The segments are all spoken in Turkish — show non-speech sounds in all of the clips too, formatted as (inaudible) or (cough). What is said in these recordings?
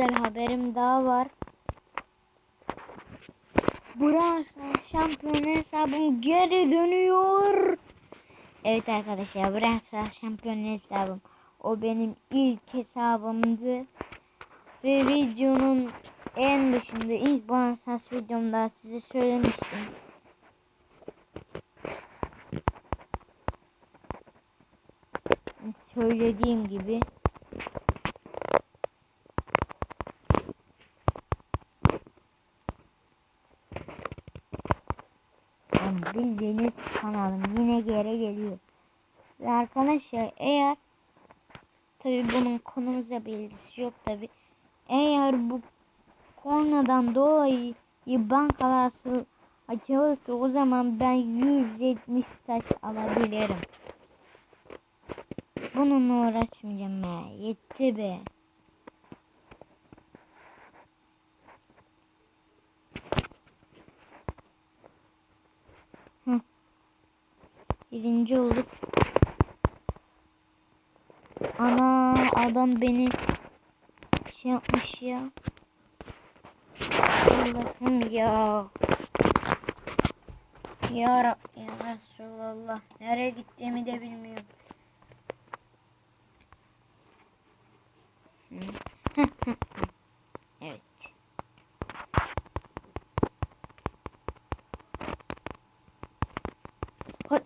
Güzel haberim daha var. Brawl şampiyonu hesabım geri dönüyor. Evet arkadaşlar Brawl Stars şampiyonu hesabım. O benim ilk hesabımdı. Ve videonun en başında ilk Brawl Stars videomda size söylemiştim. Söylediğim gibi Yani bildiğiniz kanalım yine geri geliyor. Ve arkadaşlar eğer tabi bunun konumuzla bir ilgisi yok tabi. Eğer bu konudan dolayı bankalar açılırsa o zaman ben 170 taş alabilirim. Bununla uğraşmayacağım be. Yetti be. Birinci olduk. Ana adam beni şey yapmış ya. Allah'ım ya. Ya Rabbi ya Resulallah. Nereye gittiğimi de bilmiyorum. Hı. evet. Hadi.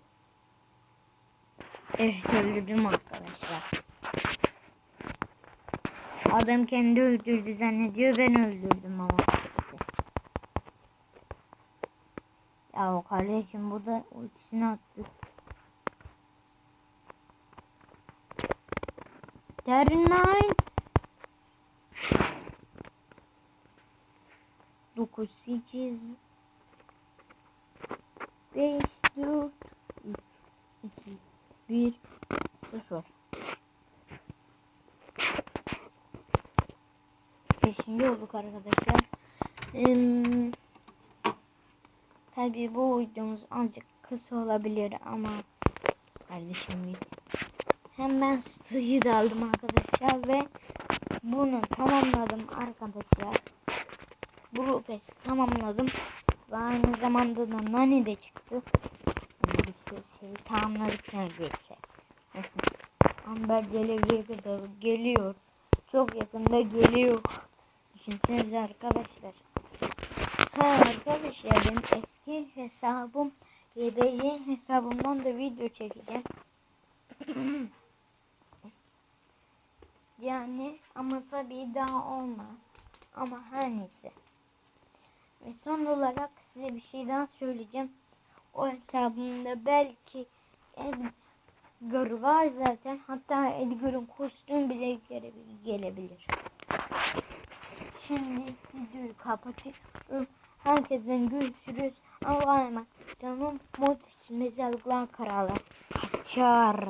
Evet öldürdüm arkadaşlar. Adam kendi öldürdü zannediyor ben öldürdüm ama. Ya o kardeşim bu da ultisini attı. Terminain. 9 8 5 4 3 2 1 0 Beşinci olduk arkadaşlar. Ee, Tabii bu videomuz azıcık kısa olabilir ama kardeşim git. Hemen suyu da aldım arkadaşlar ve bunu tamamladım arkadaşlar. Bu rupesi tamamladım. Ve aynı zamanda da nani de çıktı. Yani bir şey, şey tamamladık neredeyse. (laughs) Amber geleceğe kadar geliyor. Çok yakında geliyor. Düşünsenize arkadaşlar. Ha arkadaşlar benim eski hesabım YBC hesabımdan da video çekeceğim. (clears throat) yani ama tabii daha olmaz. Ama her neyse. Ve son olarak size bir şey daha söyleyeceğim. O hesabımda belki Edgar var zaten. Hatta Edgar'ın kostümü bile gelebilir. Şimdi videoyu kapatıyorum. Herkesten görüşürüz. Allah'a emanet. Canım muhteşem mezarlıklar kralı. Kaçar.